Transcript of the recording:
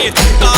నీ చుట్టా